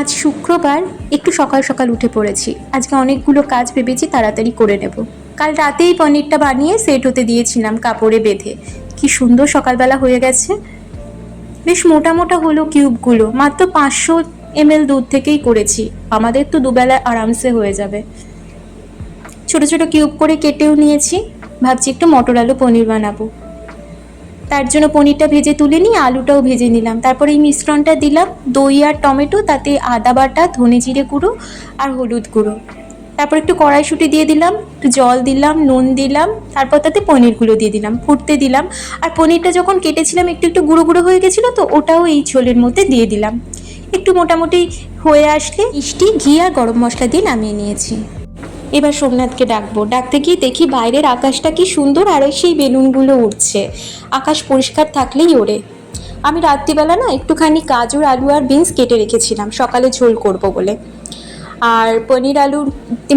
আজ শুক্রবার একটু সকাল সকাল উঠে পড়েছি। আজকে অনেকগুলো কাজ ভেবেছি তাড়াতাড়ি করে নেব। কাল রাতেই পনিরটা বানিয়ে সেট হতে দিয়েছিলাম কাপড়ে বেঁধে। কি সুন্দর সকালবেলা হয়ে গেছে। বেশ মোটা মোটা হলো কিউবগুলো, মাত্র পাঁচশো এমএল দুধ থেকেই করেছি। আমাদের তো দুবেলায় আরামসে হয়ে যাবে। ছোট ছোট কিউব করে কেটেও নিয়েছি। ভাবছি একটু মটর আলু পনির বানাবো। তার জন্য পনিরটা ভেজে তুলে নিয়ে আলুটাও ভেজে নিলাম। তারপরে এই মিশ্রণটা দিলাম, দই আর টমেটো, তাতে আদা বাটা, ধনে জিরে গুঁড়ো আর হলুদ গুঁড়ো। তারপর একটু কড়াইশুঁটি দিয়ে দিলাম, একটু জল দিলাম, নুন দিলাম, তারপর তাতে পনিরগুলো দিয়ে দিলাম, ফুটতে দিলাম। আর পনিরটা যখন কেটেছিলাম, একটু একটু গুঁড়ো গুঁড়ো হয়ে গেছিল তো, ওটাও এই ঝোলের মধ্যে দিয়ে দিলাম। একটু মোটামুটি হয়ে আসলে মিষ্টি, ঘি আর গরম মশলা দিয়ে নামিয়ে নিয়েছি। এবার সোমনাথকে ডাকবো। ডাকতে গিয়ে দেখি বাইরের আকাশটা কি সুন্দর আর সেই বেলুনগুলো উঠছে আকাশ পরিষ্কার থাকলেই ওড়ে। আমি রাত্রিবেলা না একটুখানি কাজুর আলু আর বিনস কেটে রেখেছিলাম। সকালে ঝোল করব বলে। আর পনির আলু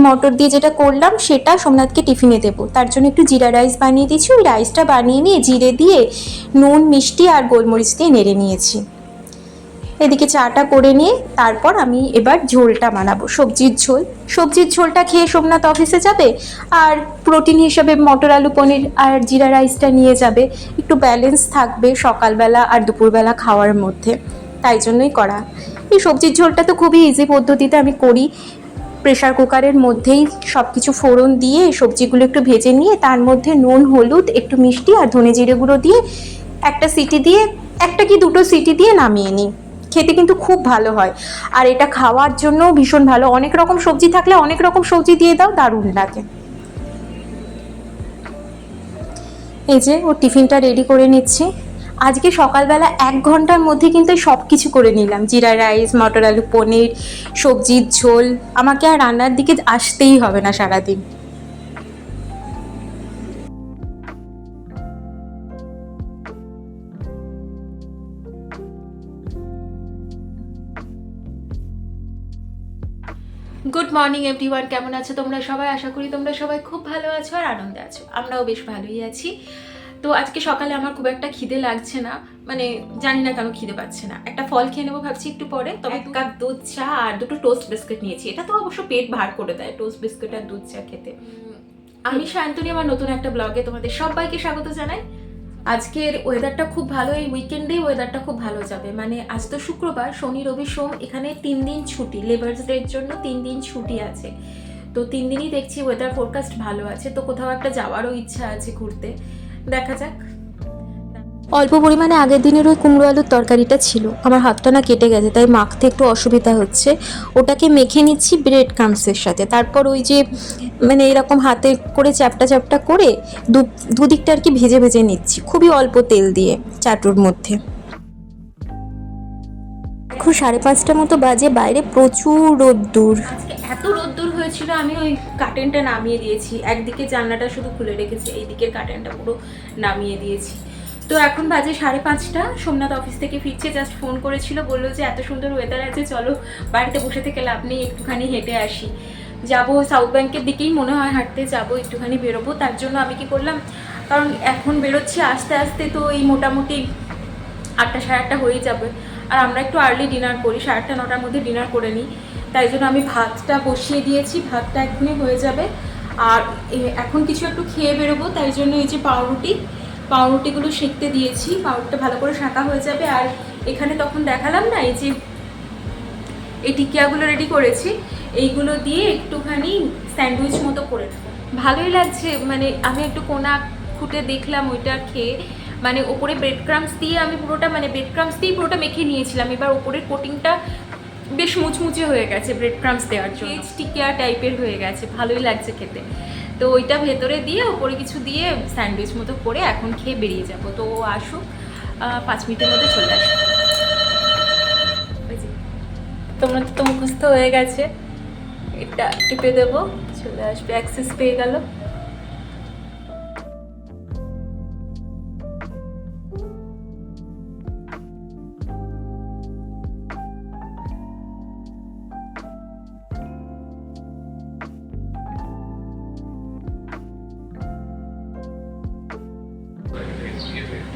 মটর দিয়ে যেটা করলাম, সেটা সোমনাথকে টিফিনে দেবো। তার জন্য একটু জিরা রাইস বানিয়ে দিয়েছি। ওই রাইসটা বানিয়ে নিয়ে জিরে দিয়ে নুন, মিষ্টি আর গোলমরিচ দিয়ে নেড়ে নিয়েছি। এদিকে চাটা করে নিয়ে তারপর আমি এবার ঝোলটা বানাবো, সবজির ঝোল। সবজির ঝোলটা খেয়ে সোমনাথ অফিসে যাবে আর প্রোটিন হিসেবে মটর আলু পনির আর জিরা রাইসটা নিয়ে যাবে। একটু ব্যালেন্স থাকবে সকালবেলা আর দুপুরবেলা খাওয়ার মধ্যে, তাই জন্যই করা। এই সবজির ঝোলটা তো খুবই ইজি পদ্ধতিতে আমি করি। প্রেশার কুকারের মধ্যেই সব কিছু ফোড়ন দিয়ে সবজিগুলো একটু ভেজে নিয়ে তার মধ্যে নুন, হলুদ, একটু মিষ্টি আর ধনে জিরে গুঁড়ো দিয়ে একটা সিটি দিয়ে, একটা কি দুটো সিটি দিয়ে নামিয়ে নিই। খেতে কিন্তু খুব ভালো হয়। আর এটা খাওয়ার জন্য ভীষণ ভালো। অনেক রকম সবজি থাকলে অনেক রকম সবজি দিয়ে দাও, দারুণ লাগে। এই যে ও টিফিনটা রেডি করে নিচ্ছি। আজকে সকালবেলা এক ঘণ্টার মধ্যে কিন্তু সব কিছু করে নিলাম। জিরা রাইস, মটর আলু পনির, সবজির ঝোল। আমাকে আর রান্নার দিকে আসতেই হবে না সারাদিন। মর্নিং এভরিওয়ান কেমন আছো তোমরা সবাই? আশা করি তোমরা সবাই খুব ভালো আছো আর আনন্দে আছো। আমরাও বেশ ভালোই আছি। তো আজকে সকালে আমার খুব একটা খিদে লাগছে না মানে জানি না কেন খিদে পাচ্ছে না। একটা ফল খেয়ে নেব ভাবছি একটু পরে তবে এক কাপ দুধ চা আর দুটো টোস্ট বিস্কুট নিয়েছি। এটা তো অবশ্য পেট ভার করে দেয় টোস্ট বিস্কুট আর দুধ চা খেতে। আমি সায়ন্তনী আমার নতুন একটা ব্লগে তোমাদের সবাইকে স্বাগত জানাই। আজকের ওয়েদারটা খুব ভালো, এই উইকেন্ডে ওয়েদারটা খুব ভালো যাবে। মানে আজ তো শুক্রবার, শনি, রবি, সোম, এখানে তিন দিন ছুটি লেবার্স ডের জন্য তিন দিন ছুটি আছে। তো তিন দিনই দেখছি ওয়েদার ফোরকাস্ট ভালো আছে, তো কোথাও একটা যাওয়ারও ইচ্ছা আছে ঘুরতে। দেখা যাক। অল্প পরিমাণে আগের দিনের ওই কুমড়ো আলুর তরকারিটা ছিল। আমার হাতটা না কেটে গেছে, তাই মাখতে একটু অসুবিধা হচ্ছে। ওটাকে মেখে নিচ্ছি ব্রেড ক্রামসের সাথে। তারপর ওই যে মানে এরকম হাতে করে চ্যাপটা চ্যাপটা করে দু, দুদিকটা আর কি ভেজে ভেজে নিচ্ছি। খুবই অল্প তেল দিয়ে চাটুর মধ্যে। এখন সাড়ে পাঁচটা মতো বাজে, বাইরে প্রচুর রোদ্দুর। এত রোদ্দুর হয়েছিল, আমি ওই কার্টেনটা নামিয়ে দিয়েছি। একদিকে জানলাটা শুধু খুলে রেখেছি এই দিকের কার্টেনটা পুরো নামিয়ে দিয়েছি। তো এখন বাজে সাড়ে পাঁচটা। সোমনাথ অফিস থেকে ফিরছে জাস্ট ফোন করেছিল, বলল যে এত সুন্দর ওয়েদার আছে, চলো বাড়িতে বসে থেকে লাভ নেই, একটুখানি হেঁটে আসি। যাব সাউথ ব্যাংকের দিকেই, মনে হয় হাঁটতে যাব, একটুখানি বেরোবো। তার জন্য আমি কি করলাম, কারণ এখন বেরোচ্ছি আস্তে আস্তে তো এই মোটামুটি আটটা সাড়ে আটটা হয়ে যাবে। আর আমরা একটু আর্লি ডিনার করি, সাড়ে আটটা, নটার মধ্যে ডিনার করে নিই। তাই জন্য আমি ভাতটা বসিয়ে দিয়েছি, ভাতটা এখনই হয়ে যাবে। আর এখন কিছু একটু খেয়ে বেরোবো, তাই জন্য এই যে পাউরুটি পাউরুটিগুলো সেঁকতে দিয়েছি, পাউরুটিটা ভালো করে শাঁকা হয়ে যাবে। আর এখানে তখন দেখালাম না, এই যে এই টিকিয়াগুলো রেডি করেছি, এইগুলো দিয়ে একটুখানি স্যান্ডউইচ মতো করে নেব। ভালোই লাগছে মানে আমি একটু কোনা খুঁটে দেখলাম ওইটা খেয়ে। মানে ওপরে ব্রেড ক্রামস দিয়ে আমি পুরোটা মানে ব্রেড ক্রামস দিয়েই পুরোটা মেখে নিয়েছিলাম। এবার ওপরের কোটিংটা বেশ মুচমুচে হয়ে গেছে ব্রেড ক্রামস দেওয়ার জন্য। টিকিয়া টাইপের হয়ে গেছে, ভালোই লাগছে খেতে। তো ওইটা ভেতরে দিয়ে, ওপরে কিছু দিয়ে স্যান্ডউইচ মতো করে এখন খেয়ে বেরিয়ে যাব। তো ও আসুক পাঁচ মিনিটের মধ্যে চলে আসুক। তোমরা তো মুখস্থ হয়ে গেছে। এটা টিপে দেবো, চলে আসবে, অ্যাক্সেস পেয়ে গেল।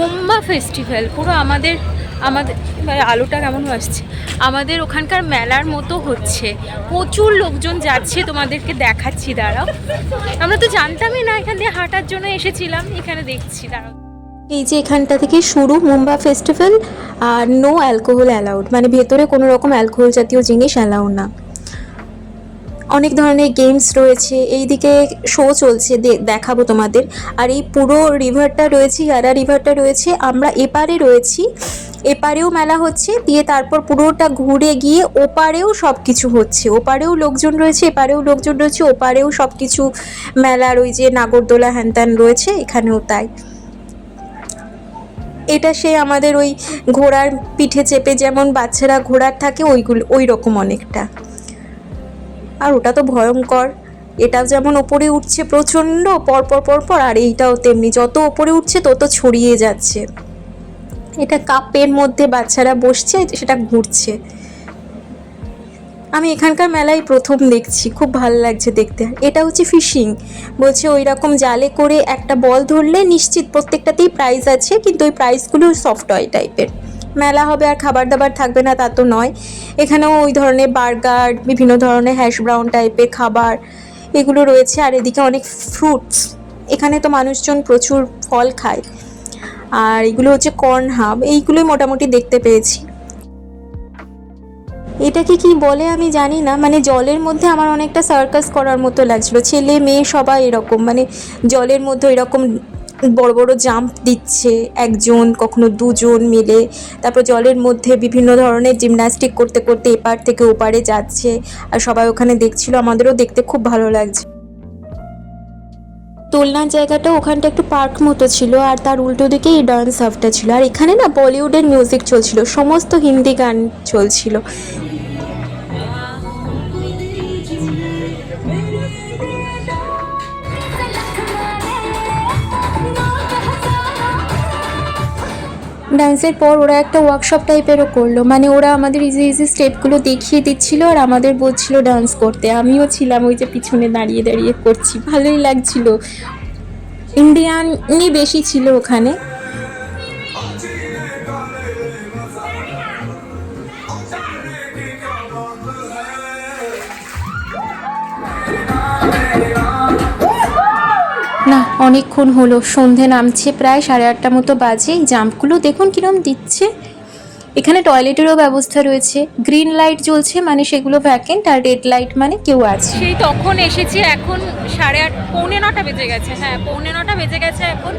মুম্বা ফেস্টিভ্যাল, পুরো আমাদের আমাদের এবার আলোটা কেমন আসছে আমাদের ওখানকার মেলার মতো হচ্ছে। প্রচুর লোকজন যাচ্ছে, তোমাদেরকে দেখাচ্ছি, দাঁড়াও। আমরা তো জানতামই না, এখান দিয়ে হাঁটার জন্য এসেছিলাম, এখানে দেখছি, দাঁড়াও। এই যে এখানটা থেকে শুরু মুম্বা ফেস্টিভ্যাল, আর নো অ্যালকোহল অ্যালাউড মানে ভেতরে কোনো রকম অ্যালকোহল জাতীয় জিনিস অ্যালাউড না। অনেক ধরনের গেমস রয়েছে। এইদিকে শো চলছে দেখাবো তোমাদের। আর এই পুরো রিভারটা রয়েছে ইয়ারা রিভারটা রয়েছে। আমরা এপারে রয়েছি। এপারেও মেলা হচ্ছে, দিয়ে তারপর পুরোটা ঘুরে গিয়ে ওপারেও সব কিছু হচ্ছে। ওপারেও লোকজন রয়েছে, এপারেও লোকজন রয়েছে, ওপারেও সব কিছু মেলার ওই যে নাগরদোলা হ্যান ত্যান রয়েছে, এখানেও তাই। এটা সে আমাদের ওই ঘোড়ার পিঠে চেপে যেমন বাচ্চারা ঘোড়ার থাকে, ওইগুলো ওই রকম অনেকটা। আর ওটা তো ভয়ঙ্কর। এটাও যেমন ওপরে উঠছে প্রচণ্ড, পরপর পরপর, আর এইটাও তেমনি। যত ওপরে উঠছে, তত ছড়িয়ে যাচ্ছে। এটা কাপের মধ্যে বাচ্চারা বসছে সেটা ঘুরছে। আমি এখানকার মেলায় প্রথম দেখছি, খুব ভালো লাগছে দেখতে। এটা হচ্ছে ফিশিং। বলছে ওই রকম জালে করে একটা বল ধরলে নিশ্চিত প্রত্যেকটাতেই প্রাইজ আছে, কিন্তু ওই প্রাইজগুলো সফট টয় টাইপের মেলা হবে আর খাবার দাবার থাকবে না, তা তো নয়। এখানেও ওই ধরনের বার্গার, বিভিন্ন ধরনের হ্যাশ ব্রাউন টাইপের খাবার এগুলো রয়েছে, আর এদিকে অনেক ফ্রুটস এখানে তো মানুষজন প্রচুর ফল খায়। আর এগুলো হচ্ছে কর্ন হাব এইগুলোই মোটামুটি দেখতে পেয়েছি। এটাকে কি বলে আমি জানি না মানে জলের মধ্যে আমার অনেকটা সার্কাস করার মতো লাগছিল। ছেলে, মেয়ে সবাই এরকম মানে জলের মধ্যে এরকম বড় বড় জাম্প দিচ্ছে একজন, কখনো দুজন মিলে। তারপর জলের মধ্যে বিভিন্ন ধরনের জিমন্যাস্টিক করতে করতে এপার থেকে ওপারে যাচ্ছে আর সবাই ওখানে দেখছিল। আমাদেরও দেখতে খুব ভালো লাগছে। দোলনার জায়গাটা ওখানটা একটু পার্ক মতো ছিল আর তার উল্টো দিকে এই ডান্স হাফটা ছিল। আর এখানে না বলিউডের মিউজিক চলছিল, সমস্ত হিন্দি গান চলছিল। ডান্সের পর ওরা একটা ওয়ার্কশপ টাইপেরও করল। মানে ওরা আমাদের ইজি ইজি স্টেপগুলো দেখিয়ে দিচ্ছিল আর আমাদের বলছিল ডান্স করতে। আমিও ছিলাম ওই যে পিছনে দাঁড়িয়ে দাঁড়িয়ে করছি। ভালোই লাগছিল। ইন্ডিয়ানই বেশি ছিল ওখানে। না, অনেকক্ষণ হলো। সন্ধে নামছে, প্রায় সাড়ে আটটা মতো বাজে। জাম্পগুলো দেখুন কিরম দিচ্ছে। এখানে টয়লেটেরও ব্যবস্থা রয়েছে। গ্রিন লাইট জ্বলছে মানে সেগুলো ভ্যাকেন্ট আর রেড লাইট মানে কেউ আছে। সেই তখন এসেছি, এখন সাড়ে আট, পৌনে নটা বেজে গেছে। হ্যাঁ পৌনে নটা বেজে গেছে এখন।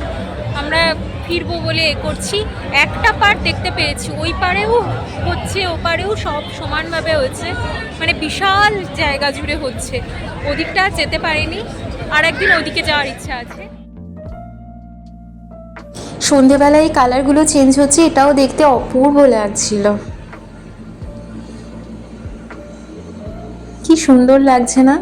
আমরা ফিরবো বলে এ করছি। একটা পার দেখতে পেয়েছি। ওই পারেও হচ্ছে, ও পারেও সব সমানভাবে হচ্ছে মানে বিশাল জায়গা জুড়ে হচ্ছে। ওদিকটা যেতে পারিনি। আর একদিন ওদিকে যাওয়ার ইচ্ছা আছে। সন্ধেবেলায় এই কালারগুলো চেঞ্জ হচ্ছে, এটাও দেখতে অপূর্ব লাগছিল। কি সুন্দর লাগছে না?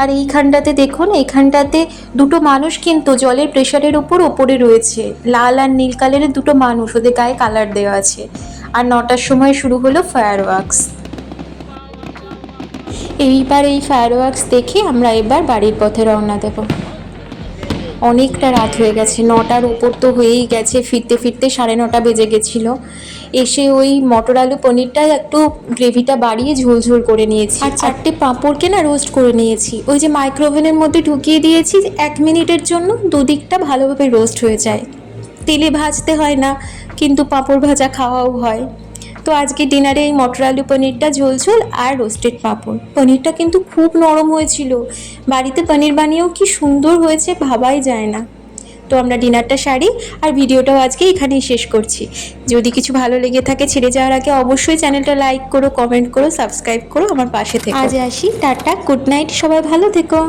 আর এইখানটাতে দেখুন, এইখানটাতে দুটো মানুষ কিন্তু জলের প্রেশারের উপর ওপরে রয়েছে। লাল আর নীল কালারের দুটো মানুষ, ওদের গায়ে কালার দেওয়া আছে। আর নটার সময় শুরু হলো ফায়ার ওয়ার্কস এইবার এই ফায়ার ওয়ার্কস দেখে আমরা এবার বাড়ির পথে রওনা দেব। অনেকটা রাত হয়ে গেছে নটার উপর তো হয়েই গেছে ফিরতে ফিরতে সাড়ে নটা বেজে গেছিল। এসে ওই মটর আলু পনিরটা একটু গ্রেভিটা বাড়িয়ে ঝোল ঝোল করে নিয়েছি। আর চারটে পাঁপড়কে না রোস্ট করে নিয়েছি। ওই যে মাইক্রোওভেনের মধ্যে ঢুকিয়ে দিয়েছি এক মিনিটের জন্য দুদিকটা ভালোভাবে রোস্ট হয়ে যায়। তেলে ভাজতে হয় না কিন্তু পাঁপড় ভাজা খাওয়াও হয়। তো আজকে ডিনারে এই মটর আলু পনিরটা ঝোল ঝোল আর রোস্টেড পাঁপড়। পনিরটা কিন্তু খুব নরম হয়েছিল। বাড়িতে পনির বানিয়েও কি সুন্দর হয়েছে ভাবাই যায় না। তো আমরা ডিনারটা সারি আর ভিডিওটাও আজকে এখানেই শেষ করছি। যদি কিছু ভালো লেগে থাকে ছেড়ে যাওয়ার আগে অবশ্যই চ্যানেলটা লাইক করো, কমেন্ট করো, সাবস্ক্রাইব করো আমার পাশে থেকে। আজ আসি, টাটা, গুড নাইট, সবাই ভালো থেকো।